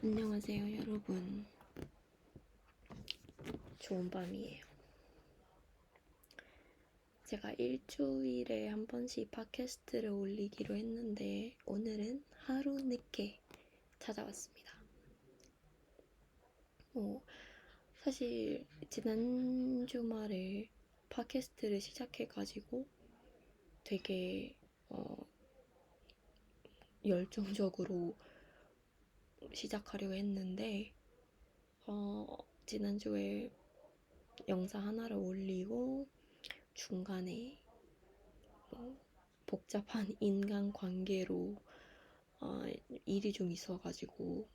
안녕하세요, 여러분. 좋은 밤이에요. 제가 일주일에 한 번씩 팟캐스트를 올리기로 했는데, 오늘은 하루 늦게 찾아왔습니다. 어, 사실, 지난 주말에 팟캐스트를 시작해가지고 되게, 어, 열정적으로 시작하려 했는데, 어, 지난주에 영상 하나를 올리고 중간에 뭐 복잡한 인간 관계로 어, 일이 좀 있어가지고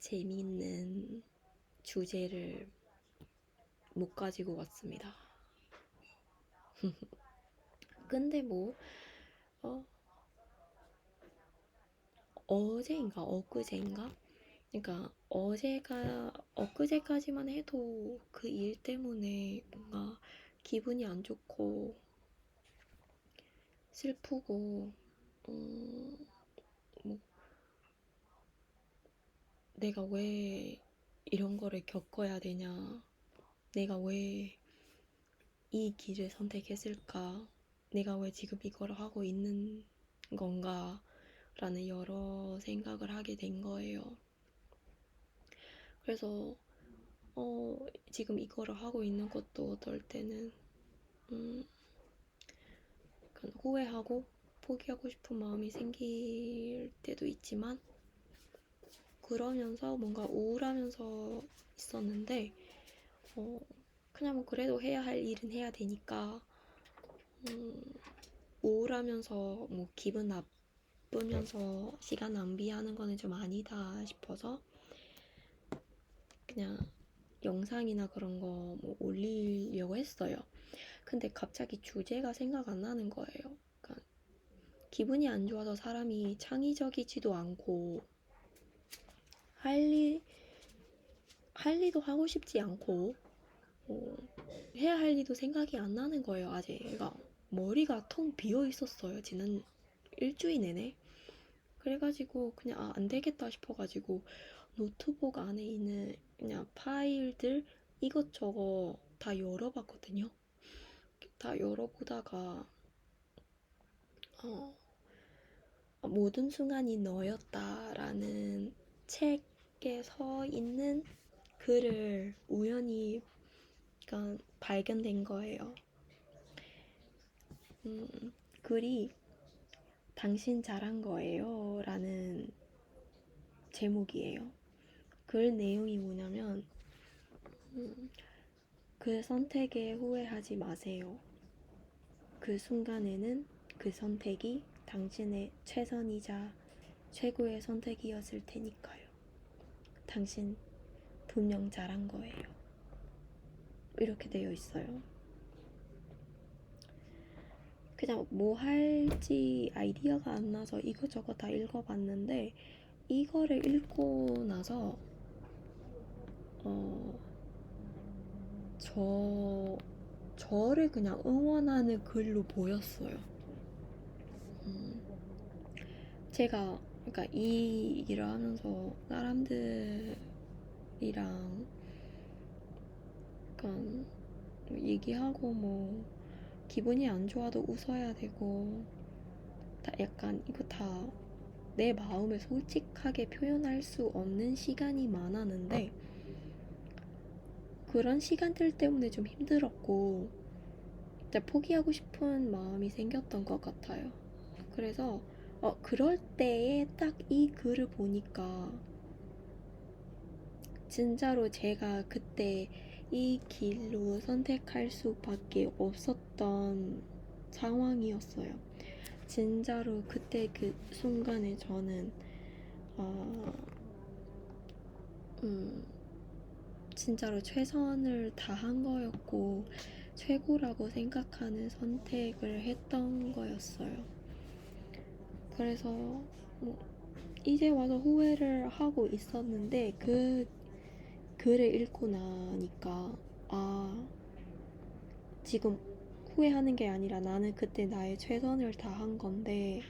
재미있는 주제를 못 가지고 왔습니다. 근데 뭐, 어, 어제인가 엊그제인가? 그러니까 어제가 엊그제까지만 해도 그 일 때문에 뭔가 기분이 안 좋고 슬프고 음, 뭐 내가 왜 이런 거를 겪어야 되냐? 내가 왜 이 길을 선택했을까? 내가 왜 지금 이걸 하고 있는 건가? 라는 여러 생각을 하게 된 거예요. 그래서 어, 지금 이거를 하고 있는 것도 어떨 때는 음, 후회하고 포기하고 싶은 마음이 생길 때도 있지만 그러면서 뭔가 우울하면서 있었는데 어, 그냥 뭐 그래도 해야 할 일은 해야 되니까 음, 우울하면서 뭐 기분 나쁘 면서 시간 낭비하는 거는 좀 아니다 싶어서 그냥 영상이나 그런 거 뭐 올리려고 했어요. 근데 갑자기 주제가 생각 안 나는 거예요. 그러니까 기분이 안 좋아서 사람이 창의적이지도 않고 할 일, 할 일도 하고 싶지 않고 어, 해야 할 일도 생각이 안 나는 거예요. 아직 그러니까 머리가 텅 비어 있었어요. 지난 일주일 내내. 그래가지고 그냥 아, 안 되겠다 싶어가지고 노트북 안에 있는 그냥 파일들 이것저것 다 열어봤거든요. 다 열어보다가 어, 모든 순간이 너였다라는 책에 서 있는 글을 우연히 그러니까 발견된 거예요. 음, 글이 당신 잘한 거예요 라는 제목이에요. 글 내용이 뭐냐면 음, 그 선택에 후회하지 마세요. 그 순간에는 그 선택이 당신의 최선이자 최고의 선택이었을 테니까요. 당신 분명 잘한 거예요. 이렇게 되어 있어요. 그냥 뭐 할지 아이디어가 안 나서 이것저것 다 읽어봤는데 이거를 읽고 나서 어, 저, 저를 그냥 응원하는 글로 보였어요. 음, 제가, 그러니까 이 일을 하면서 사람들이랑, 약간, 얘기하고 뭐, 기분이 안 좋아도 웃어야 되고, 다 약간, 이거 다 내 마음을 솔직하게 표현할 수 없는 시간이 많았는데, 그런 시간들 때문에 좀 힘들었고, 진짜 포기하고 싶은 마음이 생겼던 것 같아요. 그래서, 어, 그럴 때에 딱 이 글을 보니까, 진짜로 제가 그때 이 길로 선택할 수밖에 없었던 상황이었어요. 진짜로 그때 그 순간에 저는, 어, 음, 진짜로 최선을 다한 거였고, 최고라고 생각하는 선택을 했던 거였어요. 그래서, 뭐, 이제 와서 후회를 하고 있었는데, 그 글을 읽고 나니까, 아, 지금 후회하는 게 아니라 나는 그때 나의 최선을 다한 건데,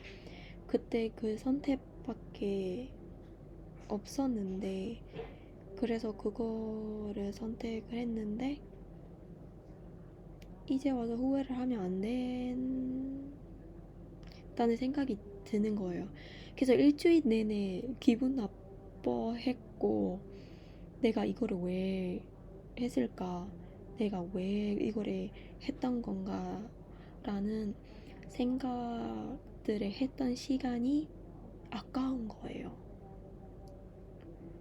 그때 그 선택밖에 없었는데 그래서 그거를 선택을 했는데 이제 와서 후회를 하면 안 된다는 생각이 드는 거예요. 그래서 일주일 내내 기분 나빠했고 내가 이거를 왜 했을까? 내가 왜 이거를 했던 건가? 라는 생각들을 했던 시간이 아까운 거예요.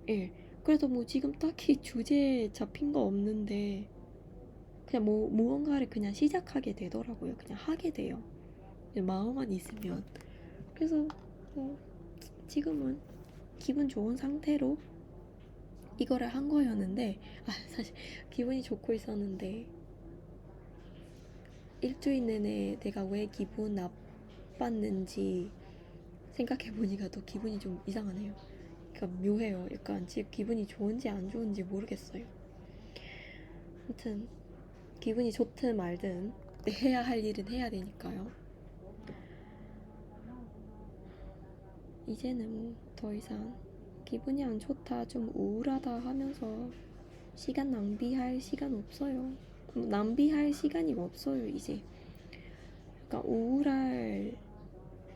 예. 그래서 뭐 지금 딱히 주제에 잡힌 거 없는데 그냥 뭐 무언가를 그냥 시작하게 되더라고요. 그냥 하게 돼요. 그냥 마음만 있으면. 그래서 뭐 지금은 기분 좋은 상태로 이거를 한 거였는데 아 사실 기분이 좋고 있었는데 일주일 내내 내가 왜 기분 나빴는지 생각해 보니까 또 기분이 좀 이상하네요. 그러니까 묘해요. 약간 지금 기분이 좋은지 안 좋은지 모르겠어요. 아무튼 기분이 좋든 말든 해야 할 일은 해야 되니까요. 이제는 뭐더 이상 기분이 안 좋다, 좀 우울하다 하면서 시간 낭비할 시간 없어요. 낭비할 시간이 없어요, 이제. 그러니까 우울할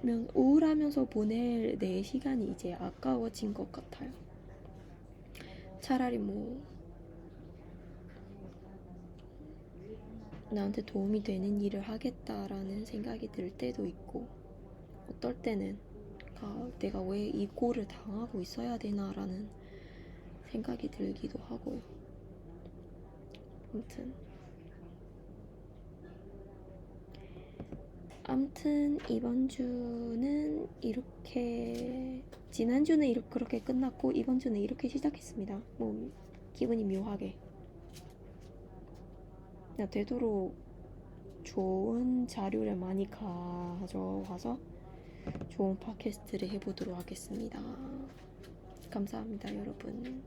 면 우울하면서 보낼 내 시간이 이제 아까워진 것 같아요. 차라리 뭐 나한테 도움이 되는 일을 하겠다라는 생각이 들 때도 있고 어떨 때는 아, 내가 왜 이 꼴을 당하고 있어야 되나라는 생각이 들기도 하고요. 아무튼 아무튼 이번 주는 이렇게 지난 주는 이렇게 그렇게 끝났고 이번 주는 이렇게 시작했습니다. 뭐 기분이 묘하게. 나 되도록 좋은 자료를 많이 가져와서 좋은 팟캐스트를 해보도록 하겠습니다. 감사합니다, 여러분.